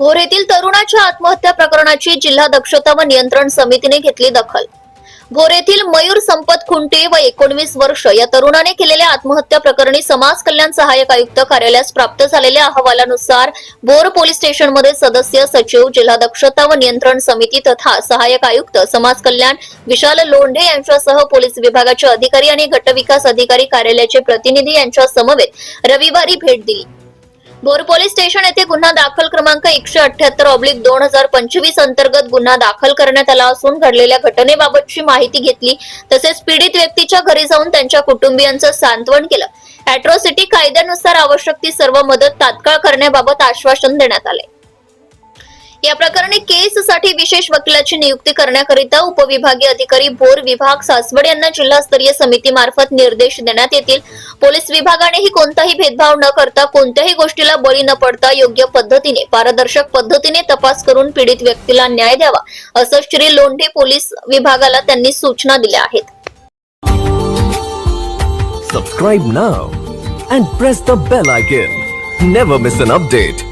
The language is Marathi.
भोरेतील तरुणाच्या आत्महत्या प्रकरणाची जिल्हा दक्षता व नियंत्रण समितीने घेतली दखल. भोरेतील मयूर संपत खुंटे व एकोणवीस वर्ष या तरुणाने केलेल्या आत्महत्या प्रकरणी समाज कल्याण सहाय्यक आयुक्त कार्यालयास प्राप्त झालेल्या अहवालानुसार भोर पोलीस स्टेशनमध्ये सदस्य सचिव जिल्हा दक्षता व नियंत्रण समिती तथा सहाय्यक आयुक्त समाज कल्याण विशाल लोंढे यांच्यासह पोलीस विभागाचे अधिकारी आणि गटविकास अधिकारी कार्यालयाचे प्रतिनिधी यांच्या समवेत रविवारी भेट दिली. भोर पोलीस स्टेशन येथे गुन्हा दाखल क्रमांक एकशे अठ्याहत्तर ऑब्लिक दोन हजार पंचवीस अंतर्गत गुन्हा दाखल करण्यात आला असून घडलेल्या घटनेबाबतची माहिती घेतली तसेच पीडित व्यक्तीच्या घरी जाऊन त्यांच्या कुटुंबियांचं सांत्वन केलं. अॅट्रॉसिटी कायद्यानुसार आवश्यक ती सर्व मदत तात्काळ करण्याबाबत आश्वासन देण्यात आले या प्रकरणी केससाठी विशेष वकिलाची नियुक्ती करण्याकरिता उपविभागीय अधिकारी भोर विभाग सासवड यांना जिल्हास्तरीय समितीमार्फत निर्देश देण्यात येतील पोलीस विभागानेही कोणताही भेदभाव न करता कोणत्याही गोष्टीला बळी न पडता योग्य पद्धतीने पारदर्शक पद्धतीने तपास करून पीडित व्यक्तीला न्याय द्यावा असं श्री लोंढे पोलीस विभागाला त्यांनी सूचना दिल्या आहेत Subscribe now and press the bell icon. Never miss an update.